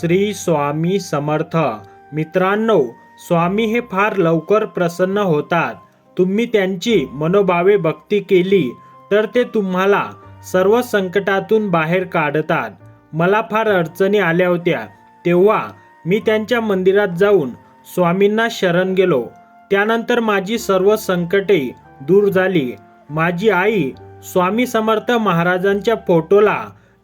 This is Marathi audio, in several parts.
श्री स्वामी समर्थ. मित्रांनो स्वामी हे फार लवकर प्रसन्न होतात. तुम्ही त्यांची मनोभावे भक्ती केली तर ते तुम्हाला सर्व संकटातून बाहेर काढतात. मला फार अडचणी आल्या होत्या. तेव्हा मी त्यांच्या मंदिरात जाऊन स्वामींना शरण गेलो. त्यानंतर माझी सर्व संकटे दूर झाली. माझी आई स्वामी समर्थ महाराजांच्या फोटोला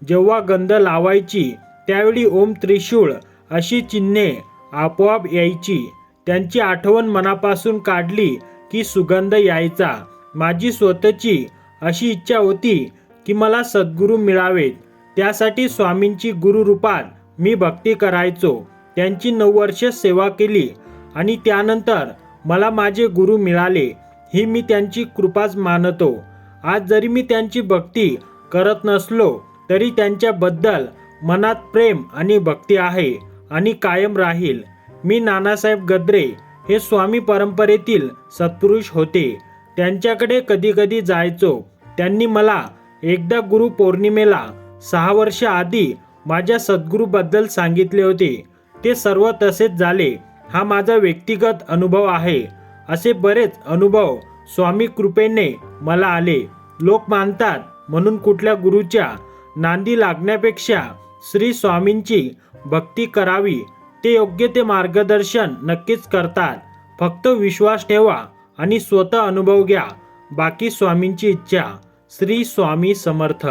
जेव्हा गंध लावायची त्यावेळी ओम त्रिशूळ अशी चिन्हे आपोआप यायची. त्यांची आठवण मनापासून काढली की सुगंध यायचा. माझी स्वतःची अशी इच्छा होती की मला सद्गुरू मिळावेत. त्यासाठी स्वामींची गुरुरूपात मी भक्ती करायचो. त्यांची नऊ वर्ष सेवा केली आणि त्यानंतर मला माझे गुरु मिळाले. ही मी त्यांची कृपाच मानतो. आज जरी मी त्यांची भक्ती करत नसलो तरी त्यांच्याबद्दल मनात प्रेम आणि भक्ती आहे आणि कायम राहील. मी नानासाहेब गद्रे हे स्वामी परंपरेतील सत्पुरुष होते. त्यांच्याकडे कधीकधी जायचो. त्यांनी मला एकदा गुरु पौर्णिमेला सहा वर्ष आधी माझ्या सद्गुरूबद्दल सांगितले होते. ते सर्व तसेच झाले. हा माझा व्यक्तिगत अनुभव आहे. असे बरेच अनुभव स्वामी कृपेने मला आले. लोक मानतात म्हणून कुठल्या गुरुच्या नांदी लागण्यापेक्षा श्री स्वामींची भक्ती करावी. ते योग्य ते मार्गदर्शन नक्कीच करतात. फक्त विश्वास ठेवा आणि स्वतः अनुभव घ्या. बाकी स्वामींची इच्छा श्री स्वामी समर्थ.